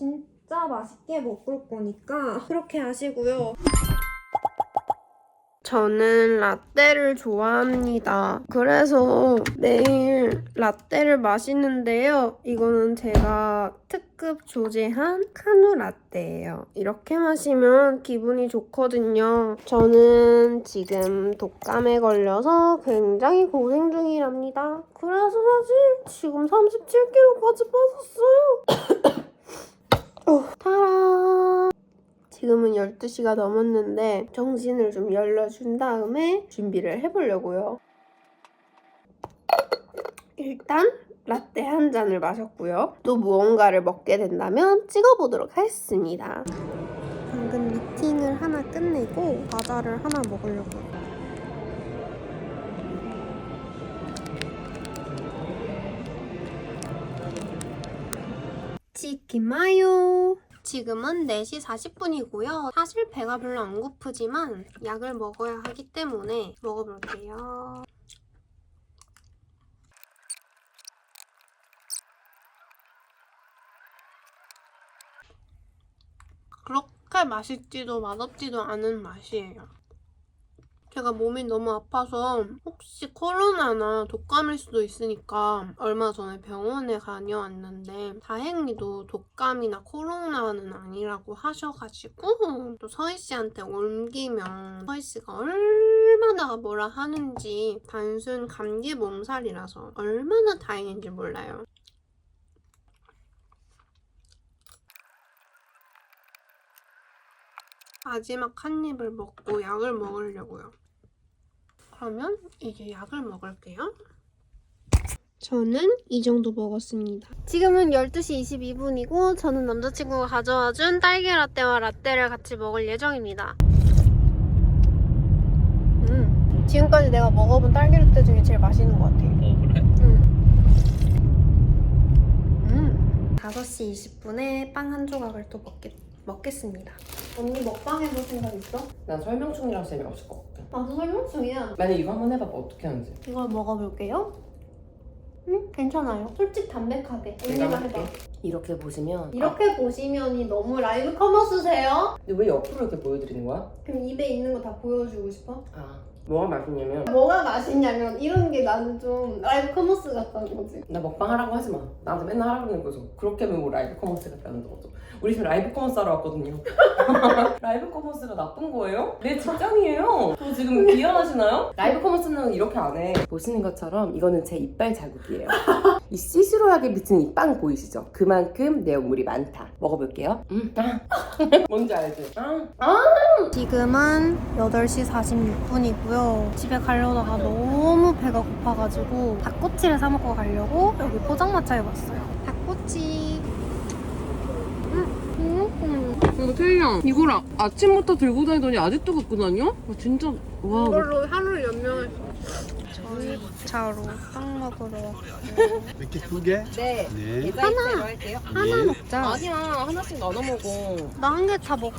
진짜 맛있게 먹을 거니까 그렇게 하시고요. 저는 라떼를 좋아합니다. 그래서 매일 라떼를 마시는데요. 이거는 제가 특급 조제한 카누 라떼예요. 이렇게 마시면 기분이 좋거든요. 저는 지금 독감에 걸려서 굉장히 고생 중이랍니다. 그래서 사실 지금 37kg까지 빠졌어요. 어, 타라. 지금은 12시가 넘었는데 정신을 좀 열려준 다음에 준비를 해보려고요. 일단 라떼 한 잔을 마셨고요. 또 무언가를 먹게 된다면 찍어보도록 하겠습니다. 방금 미팅을 하나 끝내고 과자를 하나 먹으려고요. 치킨 마요. 지금은 4시 40분이고요. 사실 배가 별로 안 고프지만 약을 먹어야 하기 때문에 먹어볼게요. 그렇게 맛있지도 맛없지도 않은 맛이에요. 제가 몸이 너무 아파서 혹시 코로나나 독감일 수도 있으니까 얼마 전에 병원에 다녀왔는데 다행히도 독감이나 코로나는 아니라고 하셔가지고 또 서희 씨한테 옮기면 서희 씨가 얼마나 뭐라 하는지 단순 감기 몸살이라서 얼마나 다행인지 몰라요. 마지막 한 입을 먹고 약을 먹으려고요. 그러면 이제 약을 먹을게요. 저는 이 정도 먹었습니다. 지금은 12시 22분이고 저는 남자친구가 가져와준 딸기 라떼와 라떼를 같이 먹을 예정입니다. 음, 지금까지 내가 먹어본 딸기 라떼 중에 제일 맛있는 것 같아요. 어 그래? 음. 5시 20분에 빵 한 조각을 또 먹겠, 먹겠습니다. 언니 먹방 해볼 생각 있어? 난 설명 중이라서 재미없을 것 같아 나도 설명 중이야. 만약 이거 한번 해봐봐 어떻게 하는지 이걸 먹어볼게요. 응? 괜찮아요. 솔직 담백하게. 내가 언니가 할게. 해봐. 이렇게 보시면 이렇게 보시면이 너무 라이브 커머스세요? 근데 왜 옆으로 이렇게 보여드리는 거야? 그럼 입에 있는 거 다 보여주고 싶어? 아 뭐가 맛있냐면 뭐가 맛있냐면 이런 게 나는 좀 라이브 커머스 같다는 거지. 나 먹방 하라고 하지 마. 나한테 맨날 하라고 그러는 거죠. 그렇게 하면 뭐 라이브 커머스 같다는 거죠. 우리 지금 라이브 커머스 하러 왔거든요. 라이브 커머스가 나쁜 거예요? 내 직장이에요. 저 지금 비하하시나요? 라이브 커머스는 이렇게 안 해. 보시는 것처럼 이거는 제 이빨 자국이에요 이 시스루하게 비친 이 빵 보이시죠? 그만큼 내용물이 많다 먹어볼게요 음. 아. 뭔지 알지? 아. 지금은 8시 46분이고요. 집에 가려다가 너무 배가 고파가지고 닭꼬치를 사 먹고 가려고 여기 포장마차에 왔어요. 닭꼬치. 음, 음. 이거 태희야 이걸 아, 아침부터 들고 다니더니 아직도 갖고 다녀? 아, 진짜 와 이걸로 하루 를 연명했어. 저희 차로 빵 먹으러 왔고 이렇게 두 개? 네 네. 하나 할게요 하나 먹자. 아니야 하나씩 나눠 먹어 나 한 개 다 먹.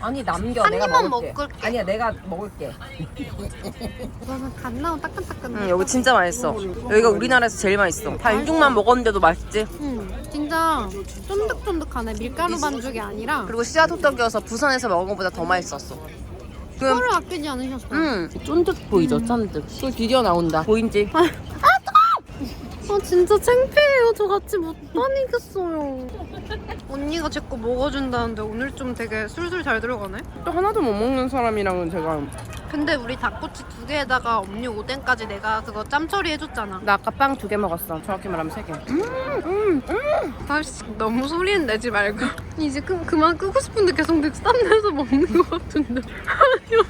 아니 남겨 한 내가 입만 먹을게 먹을게. 아니야 내가 먹을게 이거는 갓 나온 따끈따끈. 응, 여기 진짜 맛있어. 여기가 우리나라에서 제일 맛있어. 반죽만 먹었는데도 맛있지. 응, 진짜 쫀득쫀득하네. 밀가루 반죽이 아니라 그리고 씨앗 호떡이어서 부산에서 먹은 것보다 더 맛있었어. 그, 뼈를 아끼지 않으셨어요. 음, 쫀득 보이죠 쫀득 또 드디어 나온다 보인지? 아 진짜 창피해요. 저 같이 못 다니겠어요. 언니가 제 거 먹어준다는데 오늘 좀 되게 술술 잘 들어가네. 또 하나도 못 먹는 사람이랑은 제가 근데 우리 닭꼬치 두 개에다가 언니 오뎅까지 내가 그거 짬 처리해줬잖아. 나 아까 빵 두 개 먹었어. 정확히 말하면 세개. 아씨 너무 소리는 내지 말고. 이제 그, 그만 끄고 싶은데 계속 닉삼 내서 먹는 것 같은데. 아니요.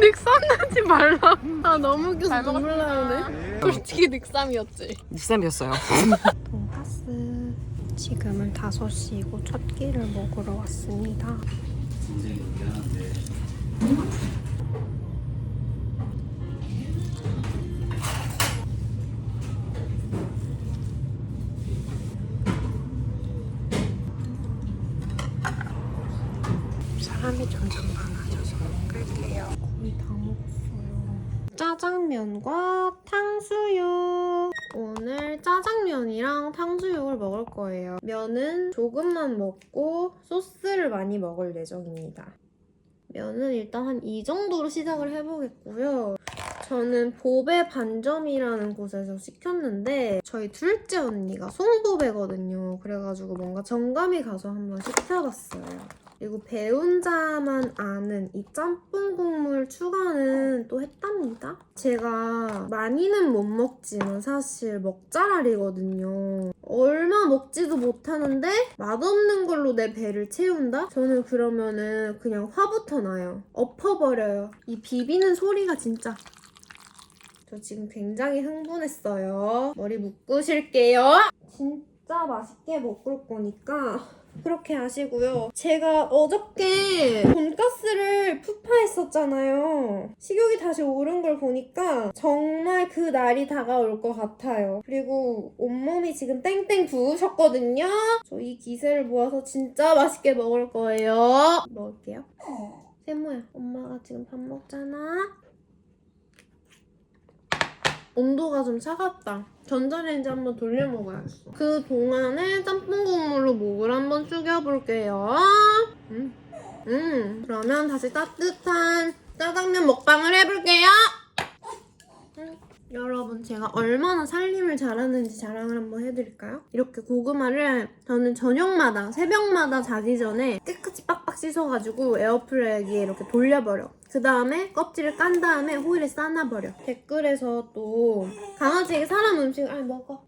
닉삼 내지 말라 아 너무 웃겨서 눈물 나오네 솔직히 닉삼이었지. 비쌈이었어요. 돈가스 지금은 5시이고 첫 끼를 먹으러 왔습니다 사람이 점점 많아져서 끌게요 거의 다 먹었어요 짜장면과 탕수육 오늘 짜장면이랑 탕수육을 먹을 거예요. 면은 조금만 먹고 소스를 많이 먹을 예정입니다. 면은 일단 한 이 정도로 시작을 해보겠고요. 저는 보배 반점이라는 곳에서 시켰는데 저희 둘째 언니가 송보배거든요. 그래가지고 뭔가 정감이 가서 한번 시켜봤어요. 그리고 배운자만 아는 이 짬뽕 국물 추가는 또 했답니다. 제가 많이는 못 먹지만 사실 먹자랄이거든요. 얼마 먹지도 못하는데 맛없는 걸로 내 배를 채운다? 저는 그러면은 그냥 화부터 나요. 엎어버려요. 이 비비는 소리가 진짜 저 지금 굉장히 흥분했어요. 머리 묶으실게요. 진짜 맛있게 먹을 거니까 그렇게 하시고요. 제가 어저께 돈가스를 푸파했었잖아요. 식욕이 다시 오른 걸 보니까 정말 그 날이 다가올 것 같아요. 그리고 온몸이 지금 땡땡 부으셨거든요. 저 이 기세를 모아서 진짜 맛있게 먹을 거예요. 먹을게요. 세모야, 엄마가 지금 밥 먹잖아. 온도가 좀 차갑다. 전자레인지 한번 돌려 먹어야겠어. 그 동안에 짬뽕 국물로 목을 한번 숙여볼게요. 음. 음. 그러면 다시 따뜻한 짜장면 먹방을 해볼게요. 음. 여러분 제가 얼마나 살림을 잘하는지 자랑을 한번 해드릴까요? 이렇게 고구마를 저는 저녁마다 새벽마다 자기 전에 깨끗이 빡빡 씻어가지고 에어프라이기에 이렇게 돌려버려 그 다음에 껍질을 깐 다음에 호일에 싸놔버려 댓글에서 또 강아지에게 사람 음식을 아니 먹어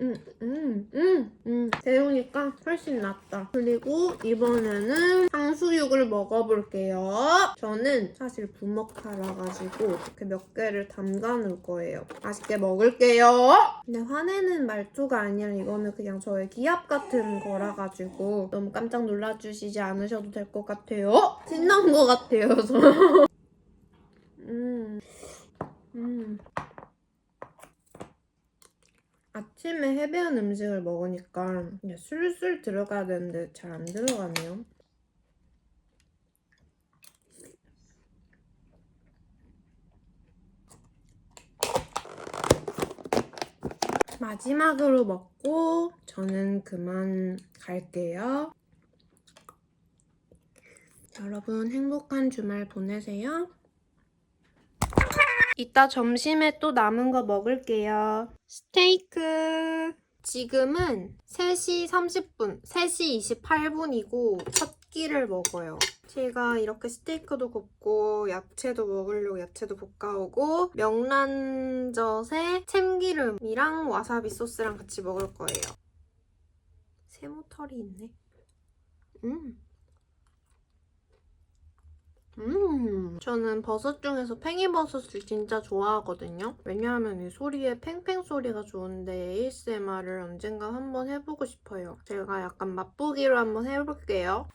음 음 음음. 데우니까 훨씬 낫다. 그리고 이번에는 탕수육을 먹어볼게요. 저는 사실 부먹하라 가지고 이렇게 몇 개를 담가 놓을 거예요. 맛있게 먹을게요. 근데 화내는 말투가 아니라 이거는 그냥 저의 기합 같은 거라 가지고 너무 깜짝 놀라주시지 않으셔도 될 것 같아요. 신난 것 같아요 저. 음. 음. 아침에 해배한 음식을 먹으니까 술술 들어가야 되는데 잘 안 들어가네요. 마지막으로 먹고 저는 그만 갈게요. 여러분 행복한 주말 보내세요. 이따 점심에 또 남은 거 먹을게요. 스테이크. 지금은 3시 30분, 3시 28분이고 첫 끼를 먹어요. 제가 이렇게 스테이크도 굽고 야채도 먹으려고 야채도 볶아오고 명란젓에 참기름이랑 와사비 소스랑 같이 먹을 거예요. 세모털이 있네. 음. 음, 저는 버섯 중에서 팽이버섯을 진짜 좋아하거든요. 왜냐하면 이 소리에 팽팽 소리가 좋은데 ASMR을 언젠가 한번 해보고 싶어요. 제가 약간 맛보기로 한번 해볼게요.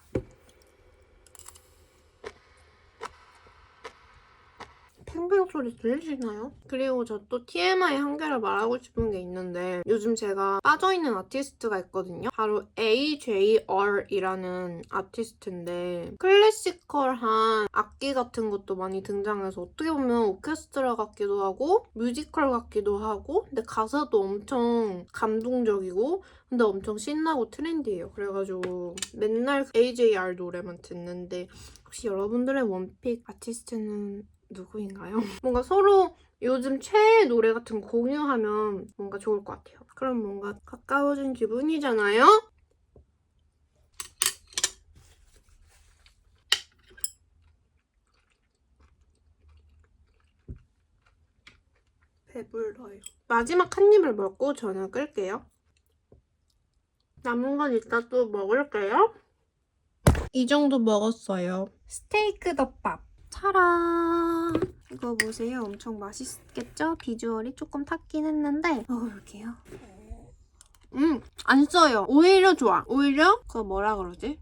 팽팽 소리 들리시나요? 그리고 저 또 TMI 한 개를 말하고 싶은 게 있는데 요즘 제가 빠져있는 아티스트가 있거든요. 바로 AJR이라는 아티스트인데 클래시컬한 악기 같은 것도 많이 등장해서 어떻게 보면 오케스트라 같기도 하고 뮤지컬 같기도 하고 근데 가사도 엄청 감동적이고 근데 엄청 신나고 트렌디해요. 그래가지고 맨날 AJR 노래만 듣는데 혹시 여러분들의 원픽 아티스트는 누구인가요? 뭔가 서로 요즘 최애 노래 같은 거 공유하면 뭔가 좋을 것 같아요. 그럼 뭔가 가까워진 기분이잖아요? 배불러요. 마지막 한 입을 먹고 저는 끌게요. 남은 건 이따 또 먹을게요. 이 정도 먹었어요. 스테이크 덮밥. 차라. 이거 보세요. 엄청 맛있겠죠? 비주얼이 조금 탔긴 했는데 먹어볼게요. 음, 안 써요. 오히려 좋아. 오히려 그거 뭐라 그러지?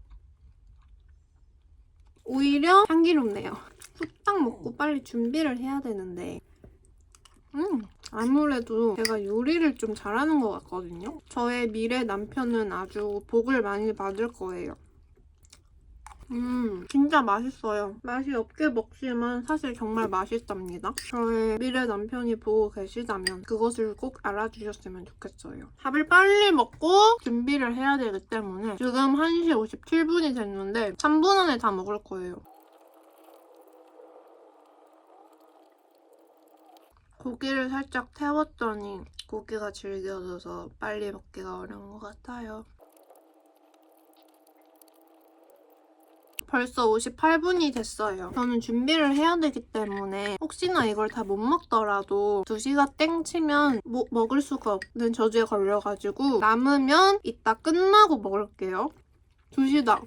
오히려 향기롭네요. 후딱 먹고 빨리 준비를 해야 되는데 음, 아무래도 제가 요리를 좀 잘하는 것 같거든요. 저의 미래 남편은 아주 복을 많이 받을 거예요. 음, 진짜 맛있어요. 맛이 없게 먹지만 사실 정말 맛있답니다. 저의 미래 남편이 보고 계시다면 그것을 꼭 알아주셨으면 좋겠어요. 밥을 빨리 먹고 준비를 해야 되기 때문에 지금 1시 57분이 됐는데 3분 안에 다 먹을 거예요. 고기를 살짝 태웠더니 고기가 질겨져서 빨리 먹기가 어려운 것 같아요. 벌써 58분이 됐어요. 저는 준비를 해야 되기 때문에 혹시나 이걸 다 못 먹더라도 2시가 땡 치면 뭐, 먹을 수가 없는 저주에 걸려가지고 남으면 이따 끝나고 먹을게요. 2시다.